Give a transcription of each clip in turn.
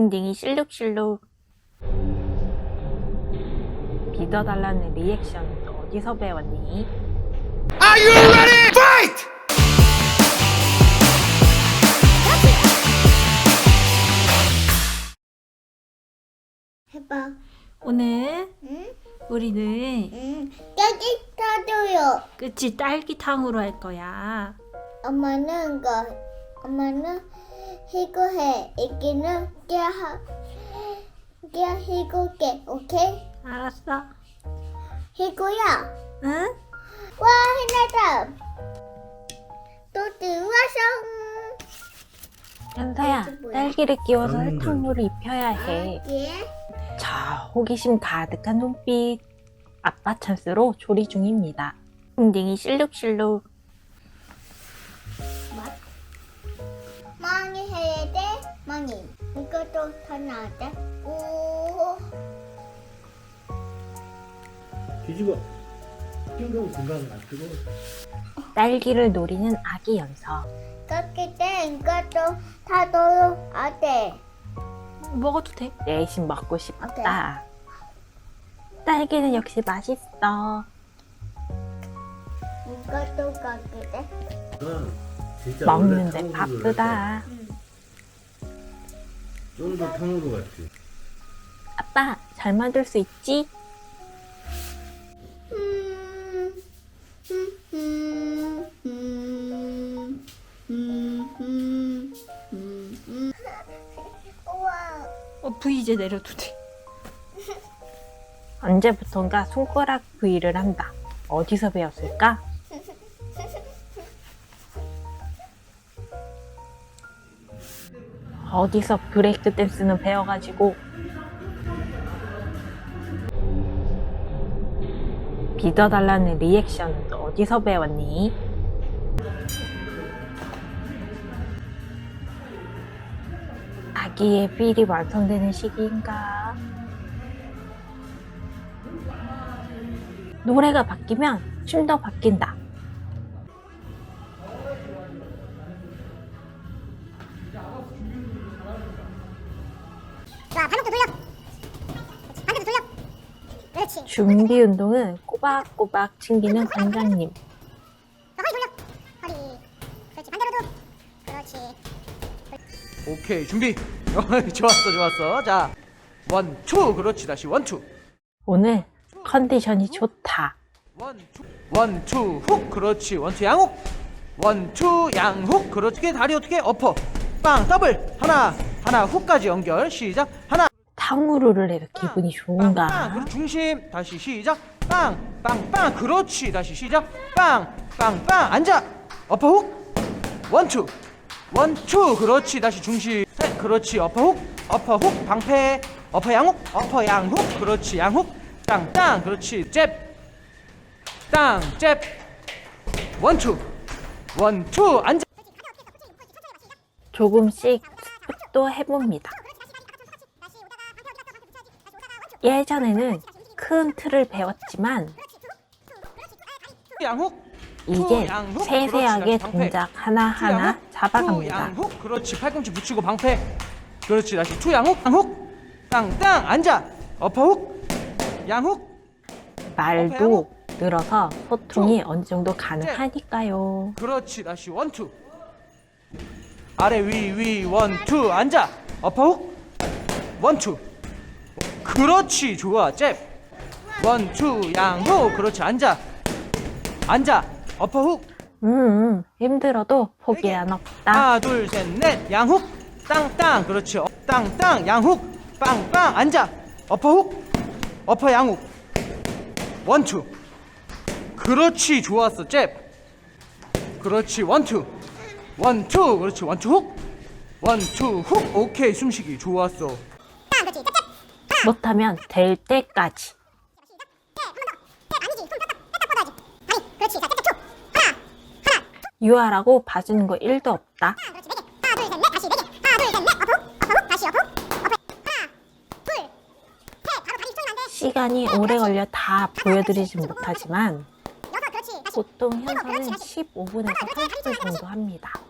웅딩이 실룩실룩 믿어달라는 리액션 어디서 배웠니? Are you ready? Fight! 해봐. 오늘 응? 우리는 응. 여기 타줘요. 끝이 딸기탕으로 할 거야. 엄마는 거. 엄마는 이거 해. 애기는 깨하. 깨 이거 깨. 오케이? 알았어. 이거야. 응? 와 해나다. 또 들어와서. 현서야? 딸기를 끼워서 설탕물을 입혀야 해. 예. 자, 호기심 가득한 눈빛. 아빠 찬스로 조리 중입니다. 웅딩이 실룩실룩 돼. 오. 뒤집어. 띵동 중간에 놔두고 딸기를 노리는 아기 연서. 그렇게 돼. 이것도 다 넣어요. 안 돼. 먹어도 돼. 내심 먹고 싶다. 딸기는 역시 맛있어. 이것도 그렇게 돼. 그건 진짜 먹는데 바쁘다. 쫀도 탕후루 같지. 아빠, 잘 만들 수 있지? 우와. 어, V 이제 내려도 돼. 언제부턴가 손가락 부위를 한다. 어디서 배웠을까? 어디서 브레이크 댄스는 배워가지고 믿어달라는 리액션 어디서 배웠니? 아기의 필이 완성되는 시기인가? 노래가 바뀌면 춤도 바뀐다. 자, 발목도 돌려. 반대도 돌려. 그렇지. 준비 운동은 꼬박꼬박 챙기는 관장님. 자, 허리 돌려. 허리. 그렇지. 반대로도. 그렇지. 오케이 준비. 좋았어 좋았어. 자 원투 그렇지 다시 원투. 오늘 컨디션이 좋다. 원투 원투 훅 그렇지 원투 양훅 원투 양훅 그렇게 다리 어떻게 엎어 빵 더블 하나 하나 훅까지 연결. 시작. 하나. 탕후루를 해도 기분이 빵, 빵, 좋은가? 그리고 중심. 다시 시작. 빵빵빵. 그렇지. 다시 시작. 빵빵빵. 앉아. 어퍼 훅. 원투. 원투. 그렇지. 다시 중심. 셋. 그렇지. 어퍼 훅. 어퍼 훅. 방패. 어퍼 양훅. 어퍼 양훅. 그렇지. 양훅. 땅땅. 그렇지. 잽땅잽. 원투. 원투. 앉아. 조금씩 습도 해봅니다. 예전에는 큰 틀을 배웠지만 양훅, 세세하게. 동작 하나하나 잡아갑니다. 그렇지. 팔꿈치 붙이고 방패. 그렇지. 다시 투 양훅? 양훅? 땅땅. 앉아. 어퍼훅? 양훅? 말도 늘어서 소통이 어느 정도 가능하니까요. 그렇지. 다시 원투 아래 위 위 원 투 앉아. 어퍼훅. 원투. 그렇지 좋아 잽. 원투 양훅 그렇지 앉아. 앉아. 어퍼훅. 음, 힘들어도 포기한 없다. 하나 둘 셋 넷. 양훅. 땅땅. 그렇지. 어, 땅땅. 양훅. 빵빵. 앉아. 어퍼훅. 어퍼 양훅. 원투. 그렇지 좋았어 잽. 그렇지 원투 원투 그렇지 원투 훅 원투 훅 오케이 숨쉬기 좋았어 못하면 될 때까지. 유아라고 봐주는 거 1도 없다. 네 개. 하나, 둘, 셋, 넷. 어퍼. 어퍼. 다시 어퍼. 어퍼. 하나.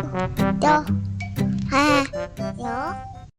구독 좋아요